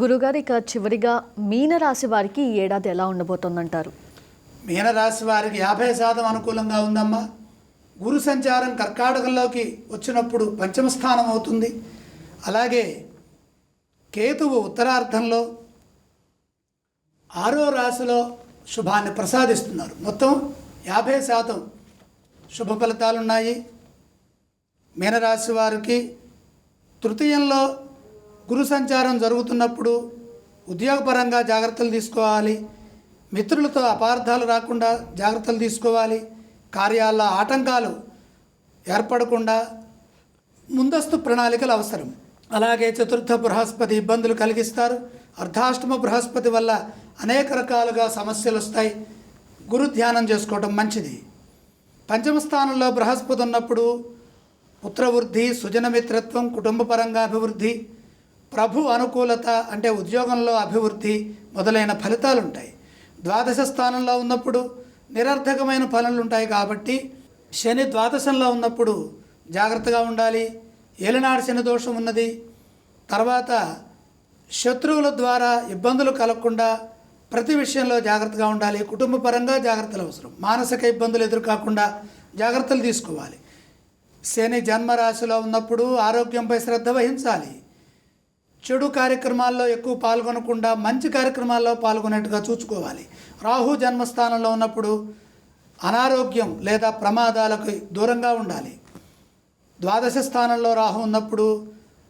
గురుగారు ఇక చివరిగా మీనరాశి వారికి ఈ ఏడాది ఎలా ఉండబోతుందంటారు? మీనరాశి వారికి యాభై శాతం అనుకూలంగా ఉందమ్మా. గురు సంచారం కర్కాటకంలోకి వచ్చినప్పుడు పంచమ స్థానం అవుతుంది. అలాగే కేతువు ఉత్తరార్ధంలో ఆరో రాశిలో శుభాన్ని ప్రసాదిస్తున్నారు. మొత్తం యాభై శాతం శుభ ఫలితాలు ఉన్నాయి మీనరాశి వారికి తృతీయంలో గురు సంచారం జరుగుతున్నప్పుడు ఉద్యోగపరంగా జాగ్రత్తలు తీసుకోవాలి. మిత్రులతో అపార్థాలు రాకుండా జాగ్రత్తలు తీసుకోవాలి. కార్యాల్లో ఆటంకాలు ఏర్పడకుండా ముందస్తు ప్రణాళికలు అవసరం. అలాగే చతుర్థ బృహస్పతి ఇబ్బందులు కలిగిస్తారు. అర్ధాష్టమ బృహస్పతి వల్ల అనేక రకాలుగా సమస్యలు వస్తాయి. గురు ధ్యానం చేసుకోవడం మంచిది. పంచమ స్థానంలో బృహస్పతి ఉన్నప్పుడు పుత్రవృద్ధి సుజనమిత్రత్వం కుటుంబపరంగా అభివృద్ధి ప్రభు అనుకూలత అంటే ఉద్యోగంలో అభివృద్ధి మొదలైన ఫలితాలు ఉంటాయి ద్వాదశ స్థానంలో ఉన్నప్పుడు నిరర్థకమైన పనులు ఉంటాయి కాబట్టి శని ద్వాదశంలో ఉన్నప్పుడు జాగ్రత్తగా ఉండాలి. ఏలినాడు శని దోషం ఉన్నది. తర్వాత శత్రువుల ద్వారా ఇబ్బందులు కలగకుండా ప్రతి విషయంలో జాగ్రత్తగా ఉండాలి. కుటుంబ పరంగా జాగ్రత్తలు అవసరం. మానసిక ఇబ్బందులు ఎదురుకాకుండా జాగ్రత్తలు తీసుకోవాలి. శని జన్మరాశిలో ఉన్నప్పుడు ఆరోగ్యంపై శ్రద్ధ వహించాలి. చెడు కార్యక్రమాల్లో ఎక్కువ పాల్గొనకుండా మంచి కార్యక్రమాల్లో పాల్గొనేట్టుగా చూసుకోవాలి. రాహు జన్మస్థానంలో ఉన్నప్పుడు అనారోగ్యం లేదా ప్రమాదాలకు దూరంగా ఉండాలి. ద్వాదశ స్థానంలో రాహు ఉన్నప్పుడు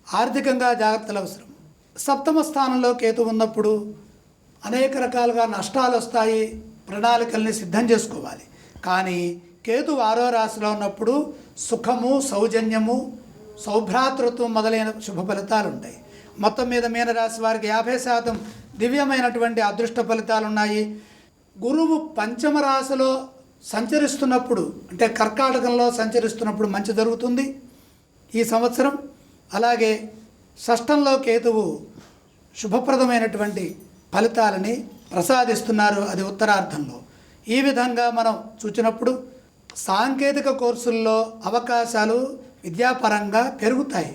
ఆర్థికంగా జాగ్రత్తలు అవసరం. సప్తమ స్థానంలో కేతు ఉన్నప్పుడు అనేక రకాలుగా నష్టాలు వస్తాయి ప్రణాళికల్ని సిద్ధం చేసుకోవాలి. కానీ కేతు ఆరో రాశిలో ఉన్నప్పుడు సుఖము సౌజన్యము సౌభ్రాతృత్వం మొదలైన శుభ ఫలితాలు ఉంటాయి మొత్తం మీద మీనరాశి వారికి యాభై శాతం దివ్యమైనటువంటి అదృష్ట ఫలితాలు ఉన్నాయి గురువు పంచమ రాశిలో సంచరిస్తున్నప్పుడు అంటే కర్కాటకంలో సంచరిస్తున్నప్పుడు మంచి జరుగుతుంది ఈ సంవత్సరం. అలాగే షష్టంలో కేతువు శుభప్రదమైనటువంటి ఫలితాలని ప్రసాదిస్తున్నారు అది ఉత్తరార్ధంలో. ఈ విధంగా మనం చూచినప్పుడు సాంకేతిక కోర్సుల్లో అవకాశాలు విద్యాపరంగా పెరుగుతాయి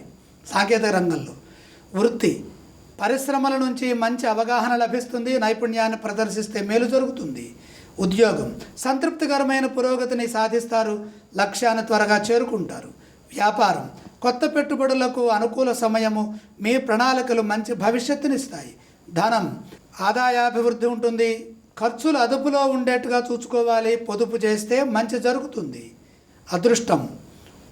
సాంకేతిక రంగంలో. వృత్తి. పరిశ్రమల నుంచి మంచి అవగాహన లభిస్తుంది నైపుణ్యాన్ని ప్రదర్శిస్తే మేలు జరుగుతుంది. ఉద్యోగం. సంతృప్తికరమైన పురోగతిని సాధిస్తారు లక్ష్యాన్ని త్వరగా చేరుకుంటారు. వ్యాపారం. కొత్త పెట్టుబడులకు అనుకూల సమయము మీ ప్రణాళికలు మంచి భవిష్యత్తునిస్తాయి. ధనం. ఆదాయాభివృద్ధి ఉంటుంది. ఖర్చులు అదుపులో ఉండేట్టుగా చూసుకోవాలి పొదుపు చేస్తే మంచి జరుగుతుంది. అదృష్టం.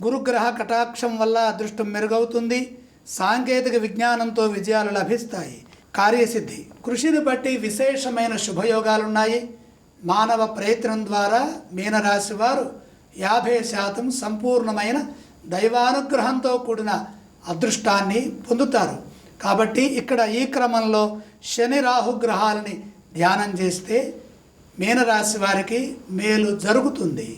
గురుగ్రహ కటాక్షం వల్ల అదృష్టం మెరుగవుతుంది. సాంకేతిక విజ్ఞానంతో విజయాలు లభిస్తాయి. కార్యసిద్ధి. కృషిని బట్టి విశేషమైన శుభయోగాలున్నాయి. మానవ ప్రయత్నం ద్వారా మీనరాశి వారు యాభై శాతం సంపూర్ణమైన దైవానుగ్రహంతో కూడిన అదృష్టాన్ని పొందుతారు. కాబట్టి ఇక్కడ ఈ క్రమంలో శని రాహు గ్రహాలని ధ్యానం చేస్తే మీనరాశి వారికి మేలు జరుగుతుంది.